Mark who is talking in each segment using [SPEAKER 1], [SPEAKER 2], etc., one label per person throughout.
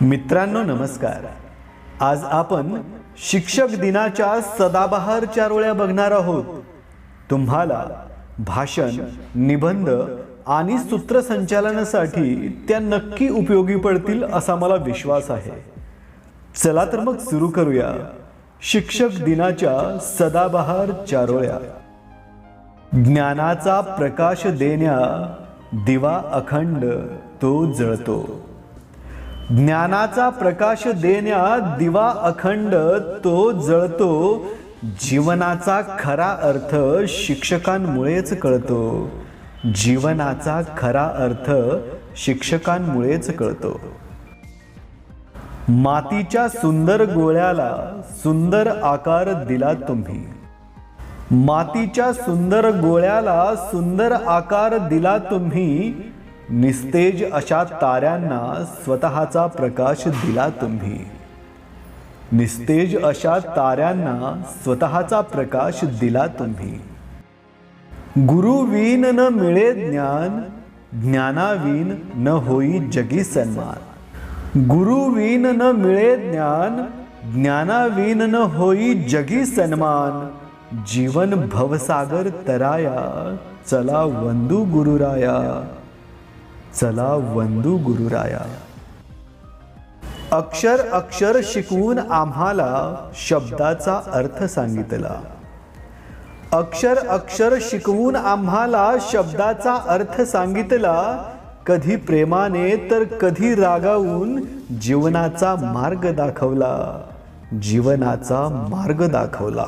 [SPEAKER 1] मित्रांनो नमस्कार. आज आपण शिक्षक दिनाच्या सदाबहार चारोळ्या बघणार आहोत. तुम्हाला भाषण निबंध आणि सूत्रसंचालनासाठी त्या नक्की उपयोगी पडतील असा मला विश्वास आहे. चला तर मग सुरू करूया शिक्षक दिनाच्या सदाबहार चारोळ्या ज्ञानाचा प्रकाश देण्या दिवा अखंड तो जळतो. ज्ञानाचा प्रकाश देण्या दिवा अखंड तो जळतो. जीवनाचा खरा अर्थ शिक्षकांमुळेच कळतो. जीवनाचा खरा अर्थ शिक्षकांमुळेच कळतो. मातीच्या सुंदर गोळ्याला सुंदर आकार दिला तुम्ही. मातीच्या सुंदर गोळ्याला सुंदर आकार दिला तुम्ही. निस्तेज अशा ताऱ्यांना स्वतःचा प्रकाश दिला तुम्ही. निस्तेज अशा ताऱ्यांना स्वतःचा प्रकाश दिला तुम्ही. गुरुवीन न मिळे ज्ञान ज्ञानावीन न होई जगी सन्मान. गुरुवीन न मिळे ज्ञान ज्ञानावीन न होई जगी सन्मान. जीवन भवसागर तराया चला वंदू गुरुराया. चला वंदू गुरुराया. अक्षर अक्षर शिकवून आम्हाला शब्दाचा अर्थ सांगितला. अक्षर अक्षर शिकवून आम्हाला शब्दाचा अर्थ सांगितला कधी प्रेमाने तर कधी रागावून जीवनाचा मार्ग दाखवला. जीवनाचा मार्ग दाखवला.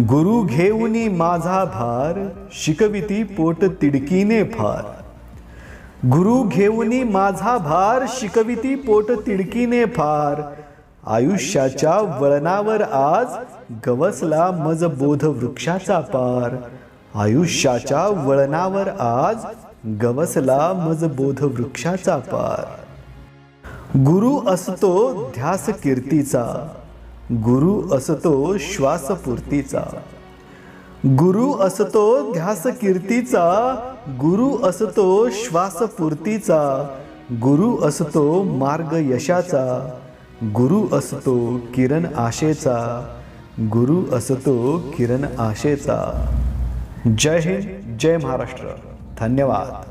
[SPEAKER 1] गुरु घेऊनी माझा भार शिकविती पोट तिडकीने फार. गुरु घेऊनी माझा भार शिकविती पोट तिडकीने फार. आयुष्याच्या वळणावर आज गवसला मज बोध वृक्षाचा पार. आयुष्याच्या वळणावर आज गवसला मज बोध वृक्षाचा पार. गुरु असतो ध्यास कीर्तीचा गुरु असतो श्वासपूर्तीचा. गुरु असतो ध्यास कीर्तीचा गुरु असतो श्वासपूर्तीचा गुरु असतो मार्ग यशाचा गुरु असतो किरण आशेचा गुरु असतो किरण आशेचा. जय हिंद जय महाराष्ट्र. धन्यवाद.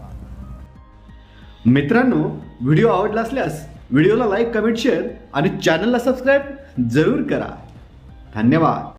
[SPEAKER 1] मित्रांनो व्हिडिओ आवडला असल्यास व्हिडिओला लाईक कमेंट शेअर आणि चॅनलला सबस्क्राईब जरूर करा. धन्यवाद.